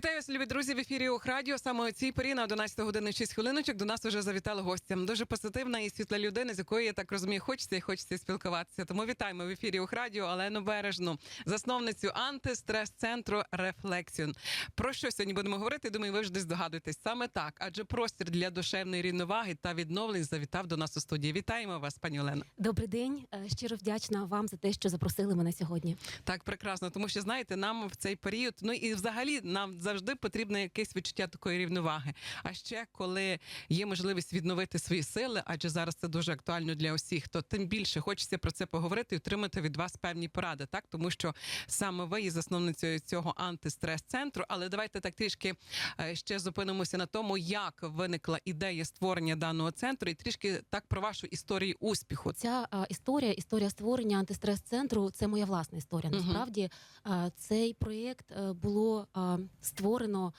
Вітаю вас, любі друзі, в ефірі Ох Радіо. Саме о цій порі на 11 години 6 хвилиночок до нас вже завітали гостя. Дуже позитивна і світла людина, з якою я так розумію, хочеться і хочеться спілкуватися. Тому вітаємо в ефірі Ох Радіо Олену Бережну, засновницю антистрес-центру Рефлексіон. Про що сьогодні будемо говорити? Думаю, ви вже десь здогадуєтесь. Саме так, адже простір для душевної рівноваги та відновлень завітав до нас у студії. Вітаємо вас, пані Олено. Добрий день. Е, Щиро вдячна вам за те, що запросили мене сьогодні. Так, прекрасно, тому що знаєте, нам в цей період, ну і взагалі нам завжди потрібно якесь відчуття такої рівноваги. А ще коли є можливість відновити свої сили, адже зараз це дуже актуально для усіх, то тим більше хочеться про це поговорити і отримати від вас певні поради, так тому що саме ви є засновницею цього антистрес-центру. Але давайте так трішки е, ще зупинимося на тому, як виникла ідея створення даного центру, і трішки так про вашу історію успіху. Ця е, історія, історія створення антистрес-центру, це моя власна історія. Насправді е, цей проєкт було е, створено.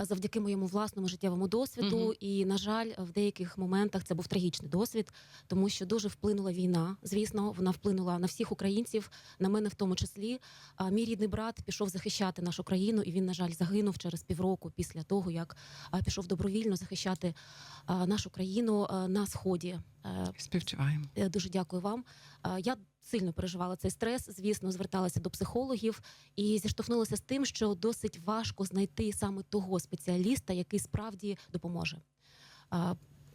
е, Завдяки моєму власному життєвому досвіду, Мгм. і на жаль, в деяких моментах це був трагічний досвід, тому що дуже вплинула війна. Звісно, вона вплинула на всіх українців, на мене в тому числі. А мій рідний брат пішов захищати нашу країну, і він, на жаль, загинув через півроку після того, як пішов добровільно захищати нашу країну на сході. Е, Співчуваємо. Е, Дуже дякую вам. Е, Я сильно переживала цей стрес. Звісно, зверталася до психологів і зіштовхнулася з тим, що досить важко знайти саме того спеціаліста, який справді допоможе.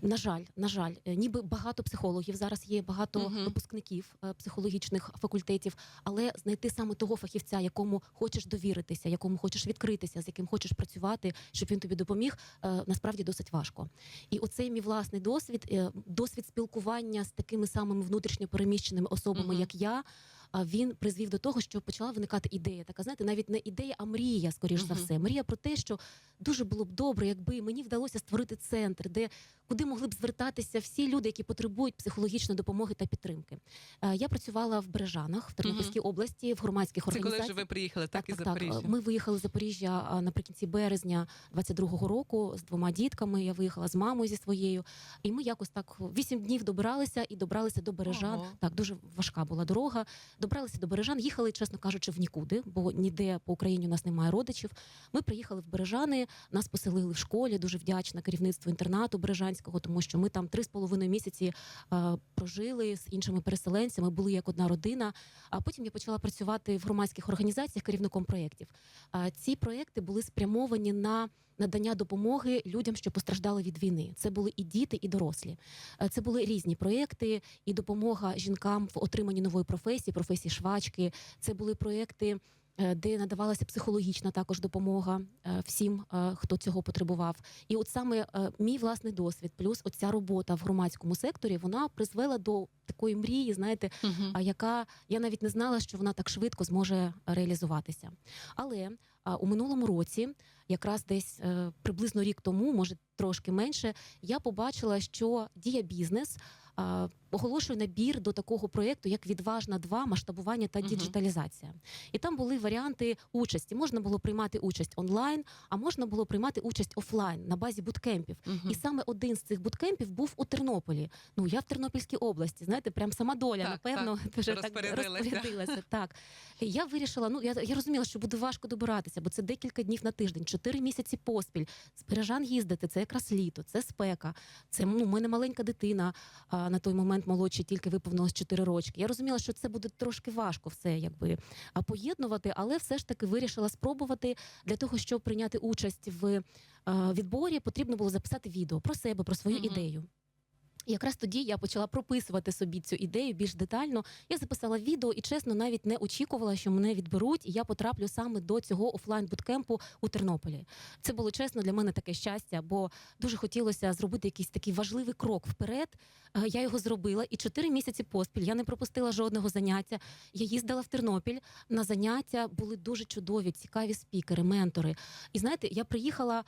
На жаль, на жаль, е, ніби багато психологів зараз є багато Мгм. випускників е, психологічних факультетів, але знайти саме того фахівця, якому хочеш довіритися, якому хочеш відкритися, з яким хочеш працювати, щоб він тобі допоміг, е, насправді досить важко. І оцей мій власний досвід, досвід спілкування з такими самими внутрішньо переміщеними особами, Мгм. як я. А, Він призвів до того, що почала виникати ідея. Така знаєте, навіть не ідея, а мрія, скоріш за все. Мрія про те, що дуже було б добре, якби мені вдалося створити центр, де куди могли б звертатися всі люди, які потребують психологічної допомоги та підтримки. Е, Я працювала в Бережанах в Тернопільській області в громадських Це коли організаціях. вже ви приїхали, так, так, Запоріжжя. Ми виїхали з Запоріжжя наприкінці березня 22-го року з двома дітками. Я виїхала з мамою зі своєю, і ми якось так вісім днів добиралися і добралися до Бережан. Ого. Так дуже важка була дорога. Добралися до Бережан, їхали, чесно кажучи, в нікуди, бо ніде по Україні у нас немає родичів. Ми приїхали в Бережани, нас поселили в школі. Дуже вдячна керівництву інтернату Бережанського, тому що ми там три з половиною місяці а, прожили з іншими переселенцями, були як одна родина. А потім я почала працювати в громадських організаціях керівником проєктів. А, Ці проєкти були спрямовані на надання допомоги людям, що постраждали від війни. Це були і діти, і дорослі. Е, Це були різні проєкти, і допомога жінкам в отриманні нової професії, професії швачки. Це були проєкти. е, Де надавалася психологічна також допомога е, всім, хто цього потребував, і от саме мій власний досвід, плюс оця робота в громадському секторі, вона призвела до такої мрії, знаєте, а яка я навіть не знала, що вона так швидко зможе реалізуватися. Але у минулому році, якраз десь е, приблизно рік тому, може трошки менше, я побачила, що дія бізнес а, оголошує набір до такого проєкту, як відважна 2 масштабування та діджиталізація. І там були варіанти участі. Можна було приймати участь онлайн, а можна було приймати участь офлайн на базі буткемпів. І саме один з цих буткемпів був у Тернополі. Ну я в Тернопільській області. Знаєте, прям сама доля, Так, напевно, так. вже так Розпорядилася. розпорядилася. Так я вирішила. Ну я, я розуміла, що буде важко добиратися, бо це декілька днів на тиждень, чотири місяці поспіль. З Бережан їздити. Це якраз літо, це спека. Це ну, мене маленька дитина. На той момент молодші тільки виповнилось 4 рочки. Я розуміла, що це буде трошки важко все якби поєднувати, але все ж таки вирішила спробувати для того, щоб прийняти участь в е, відборі, потрібно було записати відео про себе, про свою Мгм. ідею. І якраз тоді я почала прописувати собі цю ідею більш детально. Я записала відео і чесно навіть не очікувала, що мене відберуть, і я потраплю саме до цього офлайн буткемпу у Тернополі. Це було чесно для мене таке щастя, бо дуже хотілося зробити якийсь такий важливий крок вперед. Е, Я його зробила, і чотири місяці поспіль я не пропустила жодного заняття. Я їздила в Тернопіль на заняття, були дуже чудові, цікаві спікери, ментори. І знаєте, я приїхала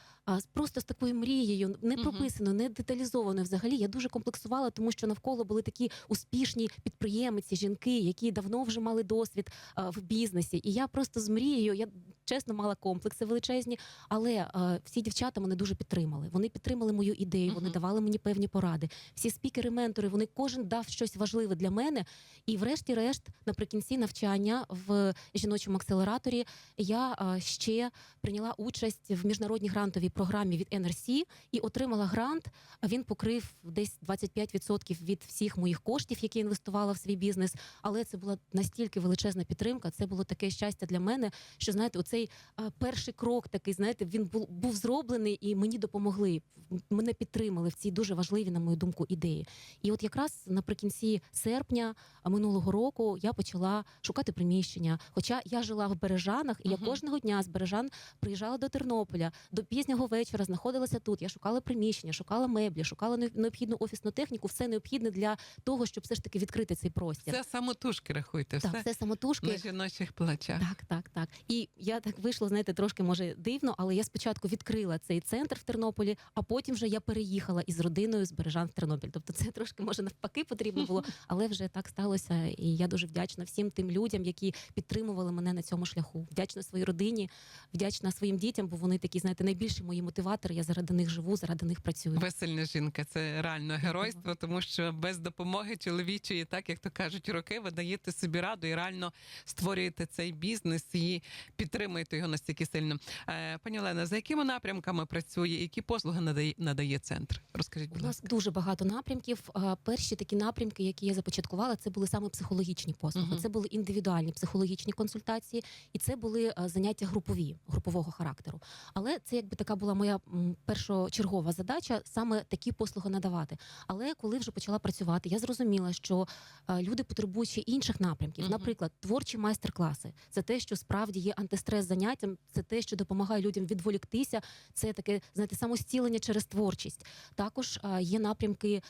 просто з такою мрією, не Мгм. прописаною, не деталізованою. Взагалі, я дуже комплексую рефлексувала, тому що навколо були такі успішні підприємиці, жінки, які давно вже мали досвід е, в бізнесі. І я просто з мрією, я чесно мала комплекси величезні, але е, всі дівчата мене дуже підтримали. Вони підтримали мою ідею, вони Мгм. давали мені певні поради. Всі спікери, ментори, вони кожен дав щось важливе для мене. І, врешті-решт, наприкінці навчання в жіночому акселераторі я е, ще прийняла участь в міжнародній грантовій програмі від NRC і отримала грант. Він покрив десь 25% від всіх моїх коштів, які я інвестувала в свій бізнес. Але це була настільки величезна підтримка. Це було таке щастя для мене, що знаєте, оцей перший крок такий, знаєте, він був, був зроблений, і мені допомогли. Мене підтримали в цій дуже важливій, на мою думку, ідеї. І от якраз наприкінці серпня минулого року я почала шукати приміщення. Хоча я жила в Бережанах, і я Мгм. кожного дня з Бережан приїжджала до Тернополя до пізнього вечора, знаходилася тут. Я шукала приміщення, шукала меблі, шукала необхідну офісну техніку. Все необхідне для того, щоб все ж таки відкрити цей простір. Це самотужки рахуйте, так, все це самотужки. на жіночих плечах. Так, так, так. І я так вийшла, знаєте, трошки може дивно, але я спочатку відкрила цей центр в Тернополі, а потім вже я переїхала із родиною з Бережан в Тернопіль. Тобто це трошки може навпаки потрібно було, але вже так сталося. І я дуже вдячна всім тим людям, які підтримували мене на цьому шляху. Вдячна своїй родині, вдячна своїм дітям, бо вони такі, знаєте, найбільші мої мотиватори. Я заради них живу, заради них працюю. Ви сильна жінка, це реально геройство, тому що без допомоги чоловічої, так як то кажуть, роки ви даєте собі раду і реально створюєте цей бізнес і підтримуєте його настільки сильно. Е, пані Олена, за якими напрямками працює, які послуги надає, надає центр? Розкажіть, У нас дуже багато напрямків. Перші такі напрямки, які я започаткувала, це були саме психологічні послуги. Мгм. Це були індивідуальні психологічні консультації, і це були заняття групові, групового характеру. Але це якби така була моя першочергова задача саме такі послуги надавати. Але коли вже почала працювати, я зрозуміла, що люди потребують ще інших напрямків. Наприклад, творчі майстер-класи. Це те, що справді є антистрес заняттям, це те, що допомагає людям відволіктися. Це таке, знаєте, самостілення через творчість. Також є напрямки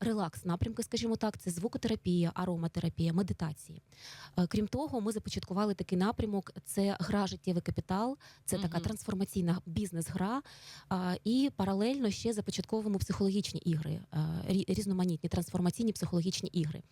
релакс, напрямки, скажімо так, це звукотерапія, ароматерапія, медитації. Крім того, ми започаткували такий напрямок: це гра життєвий капітал, це така трансформаційна бізнес-гра. І паралельно ще започатковуємо психологічні ігри, різноманітні трансформаційні психологічні ігри.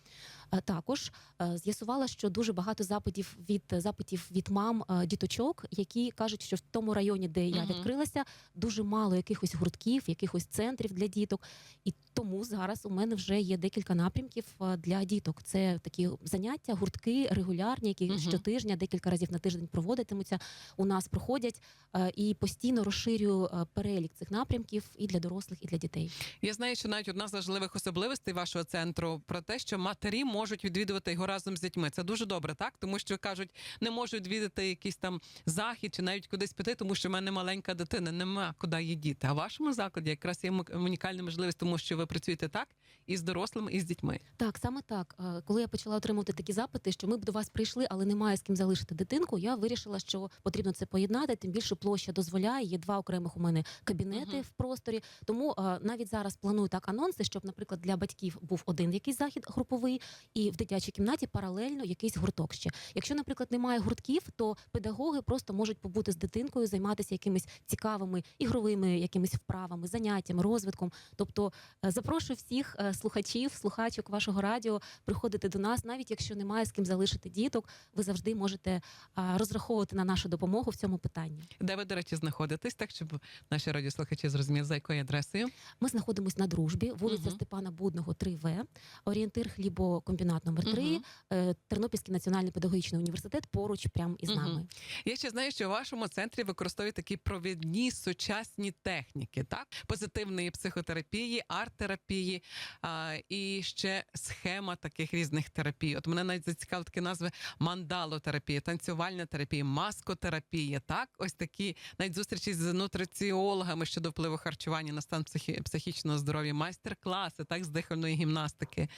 Також е, з'ясувала, що дуже багато запитів від запитів від мам е, діточок, які кажуть, що в тому районі, де я відкрилася, дуже мало якихось гуртків, якихось центрів для діток. І тому зараз у мене вже є декілька напрямків е, для діток. Це такі заняття, гуртки регулярні, які щотижня, декілька разів на тиждень проводитимуться. У нас проходять е, і постійно розширюю е, перелік цих напрямків і для дорослих, і для дітей. Я знаю, що навіть одна з важливих особливостей вашого центру про те, що матері можуть відвідувати його разом з дітьми. Це дуже добре, так тому що кажуть, не можу відвідати якийсь там захід чи навіть кудись піти, тому що в мене маленька дитина, нема куди її діти. А в вашому закладі якраз є унікальна можливість, тому що ви працюєте так і з дорослими, і з дітьми. Так, саме так. Коли я почала отримувати такі запити, що ми б до вас прийшли, але немає з ким залишити дитинку, я вирішила, що потрібно це поєднати. Тим більше площа дозволяє. Є два окремих у мене кабінети Мгм. в просторі. Тому навіть зараз планую так анонси, щоб, наприклад, для батьків був один якийсь захід груповий, і в дитячій кімнаті паралельно якийсь гурток ще. Якщо, наприклад, немає гуртків, то педагоги просто можуть побути з дитинкою, займатися якимись цікавими ігровими якимись вправами, заняттями, розвитком. Тобто е, запрошую всіх е, слухачів, слухачок вашого радіо приходити до нас, навіть якщо немає з ким залишити діток, ви завжди можете розраховувати на нашу допомогу в цьому питанні. Де ви, до речі, знаходитесь, так щоб наші радіослухачі зрозуміли, за якою адресою. Ми знаходимося на дружбі, вулиця Мгм. Степана Будного, 3В, орієнтир хлібокомбінат номер 3 Мгм. е, Тернопільський національний педагогічний університет поруч прямо із нами. Я ще знаю, що у вашому центрі використовують такі провідні сучасні техніки, так позитивної психотерапії, арт-терапії а, і ще схема таких різних терапій. От мене навіть зацікавили такі назви мандалотерапія, танцювальна терапія, маскотерапія. Так, ось такі навіть зустрічі з нутриціологами щодо впливу харчування на стан психі- психічного здоров'я, майстер-класи, так з дихальної гімнастики.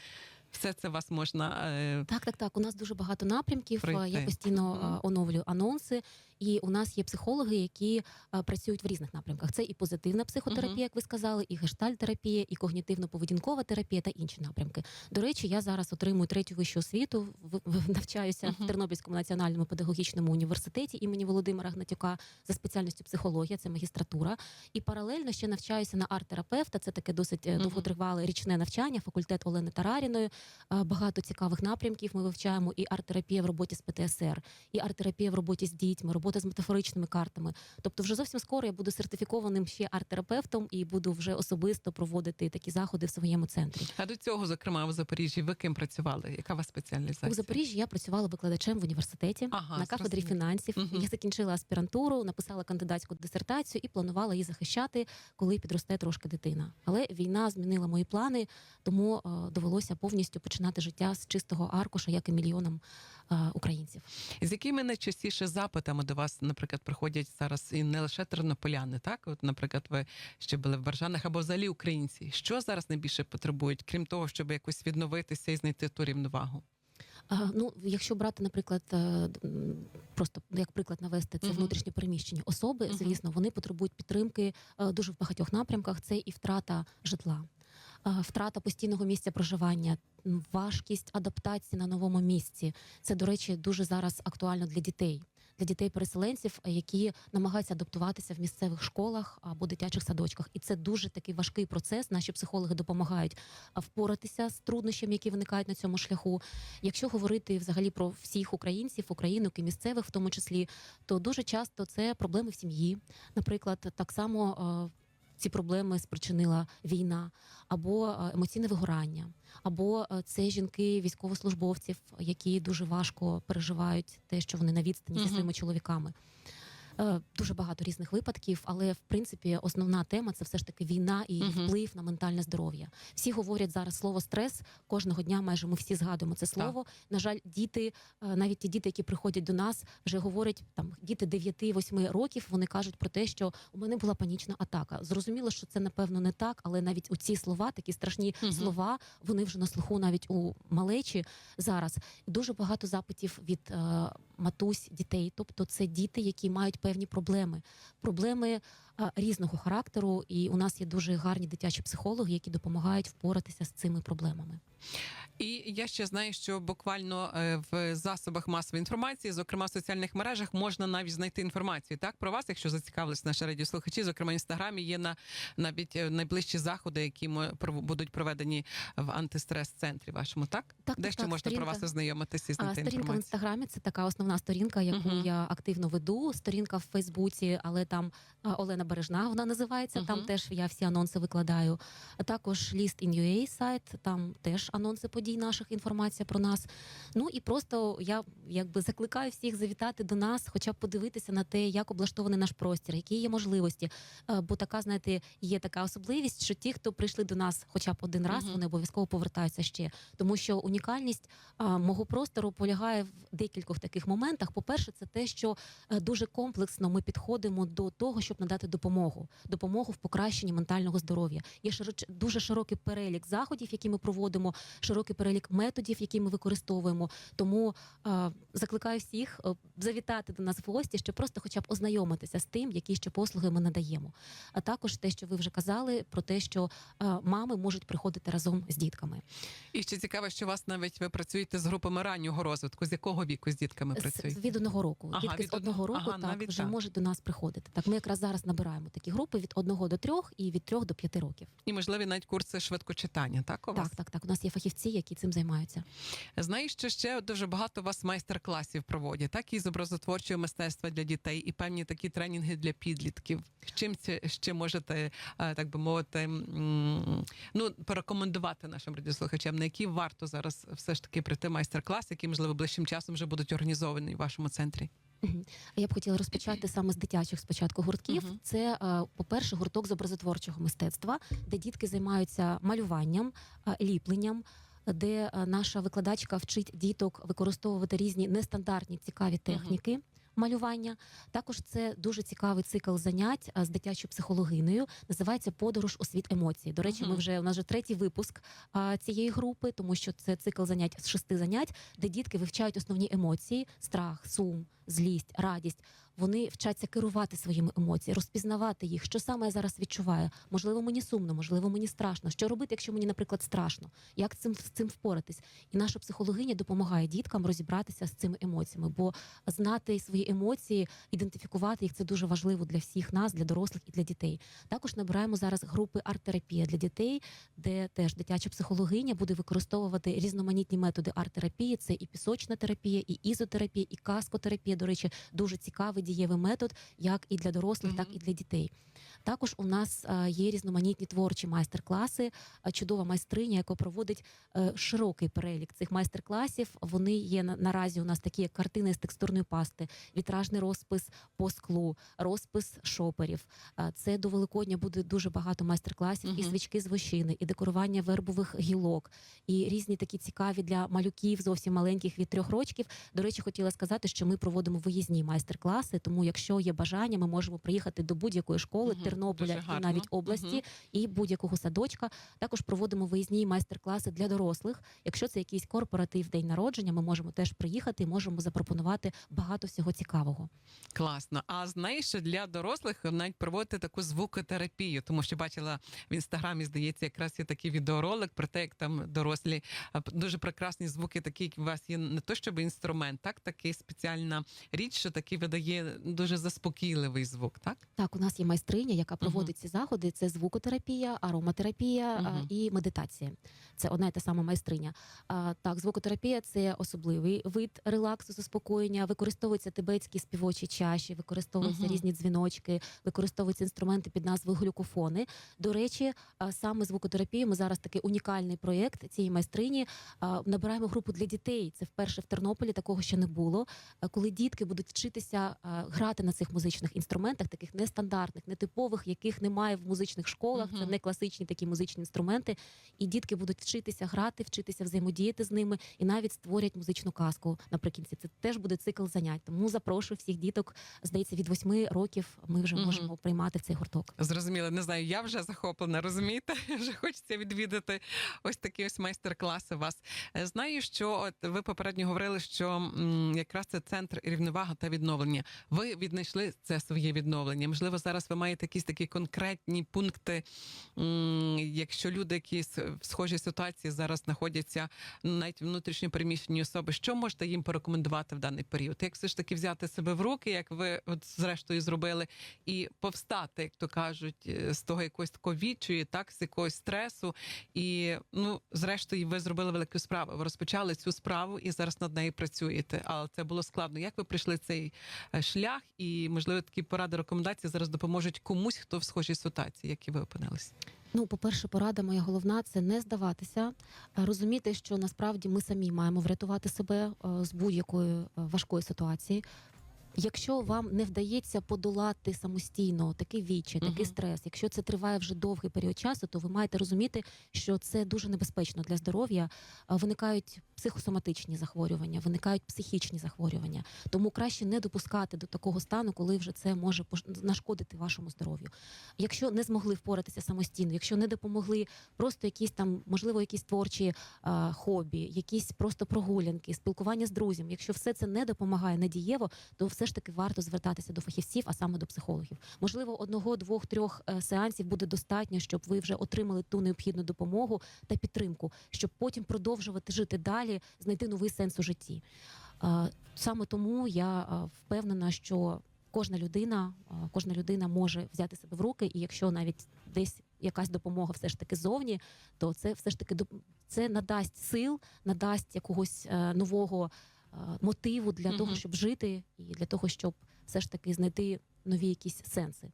Все це вас можна. е, Так, так, так. У нас дуже багато напрямків. Пройти. Я постійно Мгм. е, оновлюю анонси, і у нас є психологи, які е, працюють в різних напрямках. Це і позитивна психотерапія, Мгм. як ви сказали, і гештальтерапія, і когнітивно-поведінкова терапія та інші напрямки. До речі, я зараз отримую третю вищу освіту, в- в- навчаюся Мгм. в Тернопільському національному педагогічному університеті імені Володимира Гнатюка за спеціальністю психологія, це магістратура. І паралельно ще навчаюся на арт-терапевта. Це таке досить е, Мгм. довготривале річне навчання, факультет Олени Тараріної. Е, Багато цікавих напрямків ми вивчаємо і арт-терапія в роботі з ПТСР, і арт-терапія в роботі з дітьми, робота з метафоричними картами. Тобто, вже зовсім скоро я буду сертифікованим ще арт-терапевтом і буду вже особисто проводити такі заходи в своєму центрі. А до цього, зокрема, у Запоріжжі, ви ким працювали? Яка у вас спеціалізація? У Запоріжжі я працювала викладачем в університеті Ага, на кафедрі зрозуміло. фінансів. Мгм. Я закінчила аспірантуру, написала кандидатську дисертацію і планувала її захищати, коли підросте трошки дитина. Але війна змінила мої плани, тому е, довелося повністю починати життя з чистого аркуша, як і мільйонам е, українців. З якими найчастіше запитами до вас, наприклад, приходять зараз і не лише тернополяни, так? От, наприклад, ви ще були в Баржанах або взагалі українці. Що зараз найбільше потребують, крім того, щоб якось відновитися і знайти ту рівновагу? Ну, якщо брати, наприклад, е, просто як приклад навести, це внутрішньо переміщені особи. Звісно, вони потребують підтримки е, дуже в багатьох напрямках. Це і втрата житла, е, втрата постійного місця проживання, важкість адаптації на новому місці. Це, до речі, дуже зараз актуально для дітей. Для дітей-переселенців, е, які намагаються адаптуватися в місцевих школах або дитячих садочках, і це дуже такий важкий процес. Наші психологи допомагають впоратися з труднощами, які виникають на цьому шляху. Якщо говорити взагалі про всіх українців, українок і місцевих, в тому числі, то дуже часто це проблеми в сім'ї. Наприклад, так само е, ці проблеми спричинила війна, або е, емоційне вигорання, або е, це жінки військовослужбовців, які дуже важко переживають те, що вони на відстані зі своїми чоловіками. Е, Дуже багато різних випадків, але в принципі основна тема це все ж таки війна і Мгм. вплив на ментальне здоров'я. Всі говорять зараз слово стрес. Кожного дня майже ми всі згадуємо це слово. На жаль, діти, е, навіть ті діти, які приходять до нас, вже говорять там діти 9-8 років. Вони кажуть про те, що у мене була панічна атака. Зрозуміло, що це напевно не так, але навіть у ці слова, такі страшні Мгм. слова, вони вже на слуху навіть у малечі зараз. Дуже багато запитів від е, матусь дітей. Тобто, це діти, які мають певні проблеми, проблеми різного характеру. І у нас є дуже гарні дитячі психологи, які допомагають впоратися з цими проблемами. І я ще знаю, що буквально е, в засобах масової інформації, зокрема в соціальних мережах, можна навіть знайти інформацію так про вас, якщо зацікавились наші радіослухачі. Зокрема, в інстаграмі є на навіть е, найближчі заходи, які будуть проведені в антистрес-центрі вашому, так? Так, Де так, ще так, можна про вас ознайомитися і А, знайти Сторінка в інстаграмі це така основна сторінка, яку Мгм. я активно веду. Сторінка в Фейсбуці, але там а, Олена Бережна вона називається. Там теж я всі анонси викладаю. А також ліст in.ua сайт, там теж анонси подій наших, інформація про нас. Ну і просто я якби закликаю всіх завітати до нас, хоча б подивитися на те, як облаштований наш простір, які є можливості. Е, Бо така, знаєте, є така особливість, що ті, хто прийшли до нас хоча б один раз, Мгм. вони обов'язково повертаються ще. Тому що унікальність а, мого простору полягає в декількох таких моментах. По-перше, це те, що е, дуже комплексно ми підходимо до того, щоб надати допомогу, допомогу в покращенні ментального здоров'я. Є широч... дуже широкий перелік заходів, які ми проводимо, широкий перелік методів, які ми використовуємо. Тому е, закликаю всіх е, завітати до нас в гості, щоб просто, хоча б ознайомитися з тим, які ще послуги ми надаємо. А також те, що ви вже казали, про те, що е, мами можуть приходити разом з дітками. І ще цікаво, що у вас навіть ви працюєте з групами раннього розвитку. З якого віку з дітками З- працюєте? від одного року. Ага, Дітки від з одного одного- року ага, так вже так. можуть до нас приходити. Так, ми якраз зараз набираємо такі групи від одного до трьох і від трьох до п'яти років. І можливі навіть курси швидкочитання. Так у вас? Так, так, так. У нас є фахівці, які цим займаються. Знаєш, що ще дуже багато у вас майстер-класів проводять, так і з образотворчого мистецтва для дітей, і певні такі тренінги для підлітків. З Чим це ще можете, е, так би мовити, ну порекомендувати нашим радіослухачам, на які варто зараз все ж таки прийти майстер-клас, які можливо ближчим часом вже будуть організовані в вашому центрі? Я б хотіла розпочати саме з дитячих спочатку гуртків. Мгм. Це, е, по-перше, гурток з образотворчого мистецтва, де дітки займаються малюванням, е, ліпленням. Де е, наша викладачка вчить діток використовувати різні нестандартні цікаві техніки. Малювання. Також це дуже цікавий цикл занять з дитячою психологиною. Називається Подорож у світ емоцій. До речі, ми вже у нас вже третій випуск а, цієї групи, тому що це цикл занять з шести занять, де дітки вивчають основні емоції: страх, сум, злість, радість. Вони вчаться керувати своїми емоціями, розпізнавати їх, що саме я зараз відчуваю. Можливо, мені сумно, можливо, мені страшно. Що робити, якщо мені, наприклад, страшно? Як цим з цим впоратись? І наша психологиня допомагає діткам розібратися з цими емоціями, бо знати свої емоції, ідентифікувати їх це дуже важливо для всіх нас, для дорослих і для дітей. Також набираємо зараз групи арт-терапія для дітей, де теж дитяча психологиня буде використовувати різноманітні методи арт-терапії. Це і пісочна терапія, і ізотерапія, і каскотерапія. До речі, дуже цікавий дієвий метод, як і для дорослих, так і для дітей. Також у нас е, є різноманітні творчі майстер-класи. Е, Чудова майстриня, яка проводить е, широкий перелік цих майстер-класів. Вони є на- наразі у нас такі, як картини з текстурної пасти, вітражний розпис по склу, розпис шоперів. Це до Великодня буде дуже багато майстер-класів, і свічки з вощини, і декорування вербових гілок, і різні такі цікаві для малюків, зовсім маленьких від трьох рочків. До речі, хотіла сказати, що ми проводимо виїзні майстер-класи. Тому, якщо є бажання, ми можемо приїхати до будь-якої школи Мгм. Тернополя і навіть області Мгм. і будь-якого садочка. Також проводимо виїзні майстер-класи для дорослих. Якщо це якийсь корпоратив день народження, ми можемо теж приїхати і можемо запропонувати багато всього цікавого. Класно. А знаєш, що для дорослих навіть проводити таку звукотерапію, тому що бачила в інстаграмі, здається, якраз є такий відеоролик про те, як там дорослі дуже прекрасні звуки, такі як у вас є не то, щоб інструмент, так такий спеціальна річ, що такий видає дуже заспокійливий звук, так? Так, у нас є майстриня, яка проводить ці заходи. Це звукотерапія, ароматерапія а, і медитація. Це одна і та сама майстриня. А, так, звукотерапія це особливий вид релаксу, заспокоєння. Використовуються тибетські співочі чаші, використовуються різні дзвіночки, використовуються інструменти під назвою глюкофони. До речі, а, саме звукотерапія. Ми зараз такий унікальний проєкт цієї майстрині. а, Набираємо групу для дітей. Це вперше в Тернополі такого ще не було. А, Коли дітки будуть вчитися а, грати на цих музичних інструментах, таких нестандартних, нетипових, яких немає в музичних школах. Це не класичні такі музичні інструменти. І дітки будуть вчитися грати, вчитися взаємодіяти з ними і навіть створять музичну казку наприкінці. Це теж буде цикл занять. Тому запрошую всіх діток. Здається, від восьми років ми вже Мгм. можемо приймати в цей гурток. Зрозуміло, не знаю, я вже захоплена, розумієте? Вже хочеться відвідати ось такі ось майстер-класи вас. Е, Знаю, що от ви попередньо говорили, що м, якраз це центр рівновага та відновлення. Ви віднайшли це своє відновлення. Можливо, зараз ви маєте якісь такі конкретні пункти, якщо люди, які в схожій ситуації зараз знаходяться навіть внутрішньо переміщені особи, що можете їм порекомендувати в даний період? Як все ж таки взяти себе в руки, як ви от зрештою зробили, і повстати, як то кажуть, е, з того якогось такого відчую, так з якогось стресу. І ну, зрештою, ви зробили велику справу. Ви розпочали цю справу і зараз над нею працюєте. Але це було складно. Як ви прийшли цей е, шлях? І можливо такі поради рекомендації зараз допоможуть комусь, хто в схожій ситуації, як і ви опинились. Ну, по-перше, порада моя головна це не здаватися, а розуміти, що насправді ми самі маємо врятувати себе е, з будь-якої е, важкої ситуації. Якщо вам не вдається подолати самостійно такий відчай, такий Мгм. стрес, якщо це триває вже довгий період часу, то ви маєте розуміти, що це дуже небезпечно для здоров'я. Виникають психосоматичні захворювання, виникають психічні захворювання. Тому краще не допускати до такого стану, коли вже це може нашкодити вашому здоров'ю. Якщо не змогли впоратися самостійно, якщо не допомогли просто якісь там, можливо, якісь творчі е, хобі, якісь просто прогулянки, спілкування з друзями. Якщо все це не допомагає надієво, то все ж таки варто звертатися до фахівців, а саме до психологів. Можливо, одного, двох, трьох е, сеансів буде достатньо, щоб ви вже отримали ту необхідну допомогу та підтримку, щоб потім продовжувати жити далі, знайти новий сенс у житті. Е, Саме тому я е, впевнена, що кожна людина, кожна людина може взяти себе в руки, і якщо навіть десь якась допомога все ж таки зовні, то це все ж таки це надасть сил, надасть якогось нового мотиву для угу. того, щоб жити, і для того, щоб все ж таки знайти нові якісь сенси.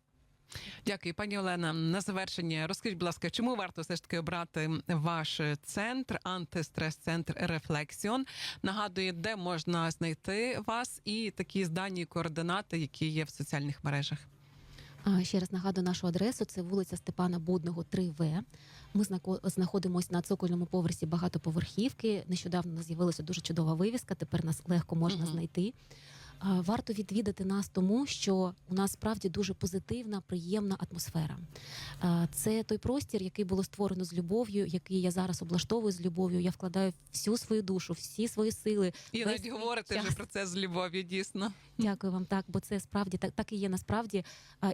Дякую, пані Олена. На завершення розкажіть, будь ласка, чому варто все ж таки обрати ваш центр, антистрес-центр Рефлексіон? Нагадує, де можна знайти вас і такі здані координати, які є в соціальних мережах. Ще раз нагадую нашу адресу. Це вулиця Степана Будного, 3В. Ми знаходимося на цокольному поверсі багатоповерхівки. Нещодавно з'явилася дуже чудова вивіска. Тепер нас легко можна Мгм. знайти. Варто відвідати нас тому, що у нас справді дуже позитивна, приємна атмосфера. Це той простір, який було створено з любов'ю, який я зараз облаштовую з любов'ю. Я вкладаю всю свою душу, всі свої сили. І навіть говорите вже про це з любов'ю, дійсно. Дякую вам так, бо це справді так, так і є. Насправді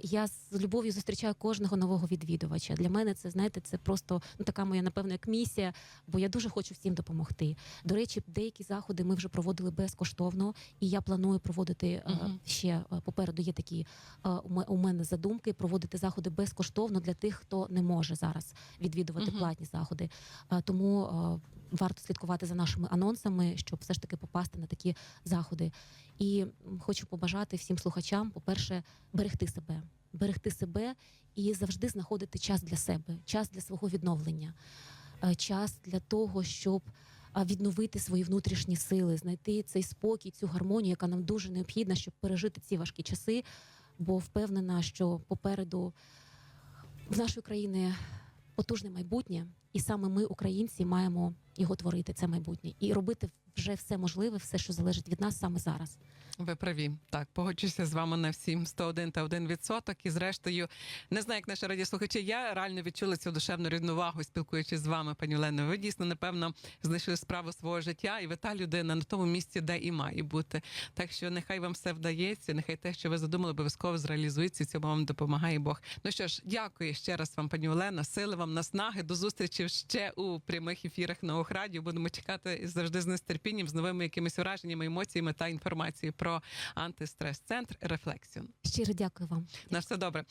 я з любов'ю зустрічаю кожного нового відвідувача. Для мене це знаєте, це просто ну така моя напевно як місія, бо я дуже хочу всім допомогти. До речі, деякі заходи ми вже проводили безкоштовно, і я планую проводити Мгм. ще е, попереду. Є такі е, у мене задумки проводити заходи безкоштовно для тих, хто не може зараз відвідувати Мгм. платні заходи. Тому варто слідкувати за нашими анонсами, щоб все ж таки попасти на такі заходи. І хочу побажати всім слухачам, по-перше, берегти себе, берегти себе і завжди знаходити час для себе, час для свого відновлення, е, час для того, щоб відновити свої внутрішні сили, знайти цей спокій, цю гармонію, яка нам дуже необхідна, щоб пережити ці важкі часи. Бо впевнена, що попереду в нашої країни потужне майбутнє, і саме ми, українці, маємо його творити, це майбутнє, і робити вже все можливе, все, що залежить від нас саме зараз. Ви праві. Так, погоджуюся з вами на всім 101 та 1 відсоток. І зрештою, не знаю, як наші радіослухачі, я реально відчула цю душевну рівновагу, спілкуючись з вами, пані Олено. Ви дійсно, напевно, знайшли справу свого життя, і ви та людина на тому місці, де і має бути. Так що нехай вам все вдається, нехай те, що ви задумали, обов'язково зреалізується. Цьому вам допомагає Бог. Ну що ж, дякую ще раз вам, пані Олена. Сили вам наснаги. До зустрічі ще у прямих ефірах на радіо. Будемо чекати завжди з нестерпінням, з новими якимись враженнями, емоціями та інформацією про антистрес-центр Рефлексіон. Щиро дякую вам. На все добре.